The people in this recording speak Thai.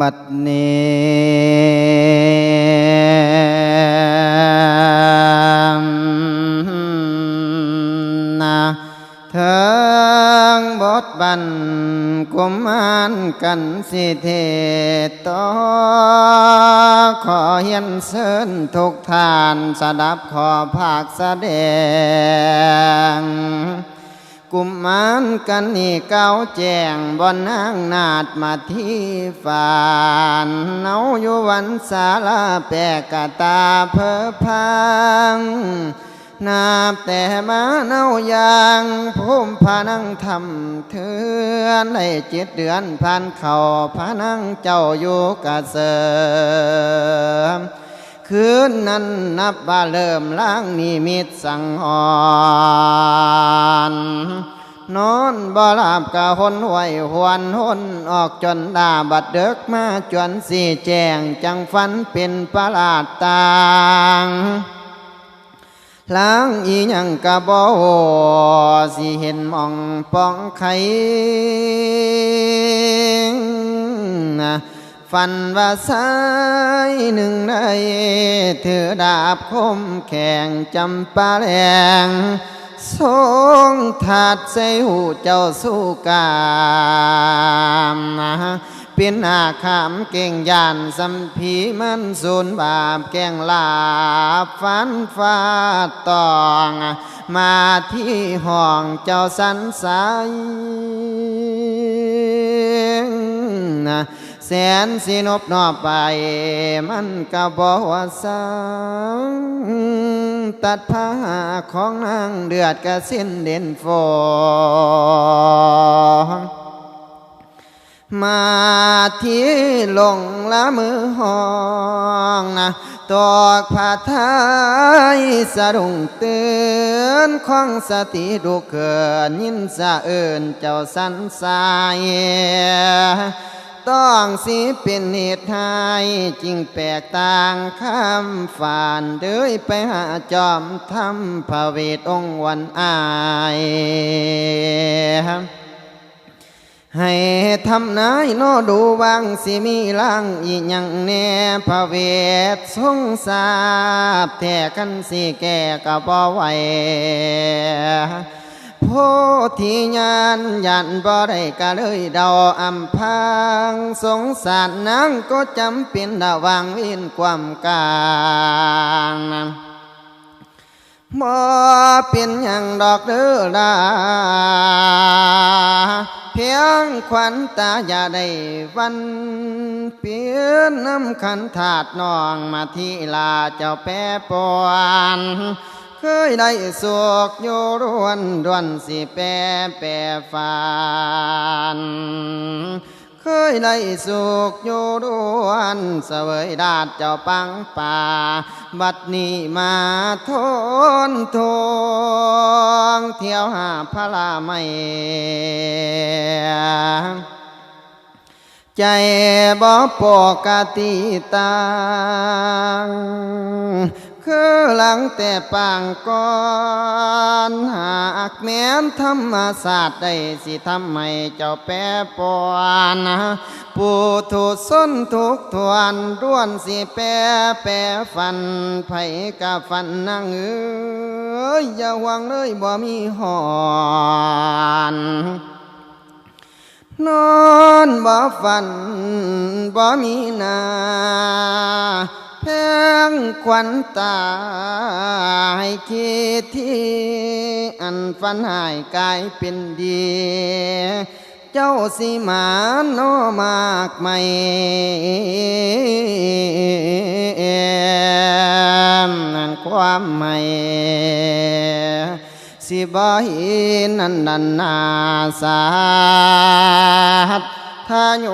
บัดเนี้นะเถิงบทบันกุมารกันสิเทศต่อขอเฮียนเชิญทุกท่านสดับขอภาคแสดง กุมมารกันนี่เก้าแจงบนนางนาดมาที่ฝานเนาอยู่วันสาลาแปลกะตาเพอพังนาบแต่มาเนาอยางพุ่มพานังทำเถือนในเจ็ดเดือนผ่านเข่าพานังเจ้าอยู่กะเสริม คืนนั้นนับว่าเริ่มล้างนิมิตสังหรณ์นอนบ่หลับกะหนไหวหวนหนออกจนดาบัดเดึกมาจวนสีแจงจังฟันเป็นประหลาดตางล้างอีหยังกะบ่สิเห็นมองป้องไข่ ฝันว่าสายหนึ่งในถือดาบคมแข่งจำปาแรงทรงถาดใส่หูเจ้าสู้กามนะเป็นอาขามเก่งยานสัมผีมันสูนบาปแกล้งลาบฟันฟาตอง มาที่ห้องเจ้าสันสายนะ แสนสินบนอบไป มันก็บอกว่าสังตัดผ้าของนางเดือดกระสิ้นเด่นฟองมาที่ลงละมือห้องนะตอกผ้าไทยสะดุ้งเตือนของสติดูเกินยินสะเอินเจ้าสันสาย ต้องสิเป็นเหตุให้จริงแปลกต่างคำฝานเดยไปหาจอมทำพระเวทองค์วันอายให้ทำนายโนดูวังสิมีลังอีหยังแน่พระเวททรงทราบแท้กันสิแก่ก็บ่ไหว ธิญาณยันบ่ได้ก็เลยเดาอำพังสงสารนางก็จำเป็นระวังวินความกลางบ่เป็นอย่างดอกเด้อลาเพียงขวัญตาอย่าได้วันเปลี่ยนน้ำขันถาดนองมาที่ลาเจ้าแปรปวน เคยได้สุกอยู่ร่วนดวนสิแปรแปรฟานเคยได้สุกอยู่ร่วนเสวยดาดเจ้าปังป่า บัดนี้มาทนทวงเที่ยวหาพระลาไม่ใจบ่ปกติตัง คือหลังแต่ปางก่อนหากแม้นธรรมศาสตร์ได้สิทำให้เจ้าแปรปวนผู้ถูกส้นทุกทวนร่วนสิแปรแปรฟันไผกะฟันนางเอ้ยอย่าหวังเลยบ่มีหอนนอนบ่ฝันบ่มีนา แพงควันตาให้คิดที่อันฝันหายกลายเป็นดี เจ้าสิมาโนมากไม่นั่นความไม่สิบหินันนันนาสาทาโย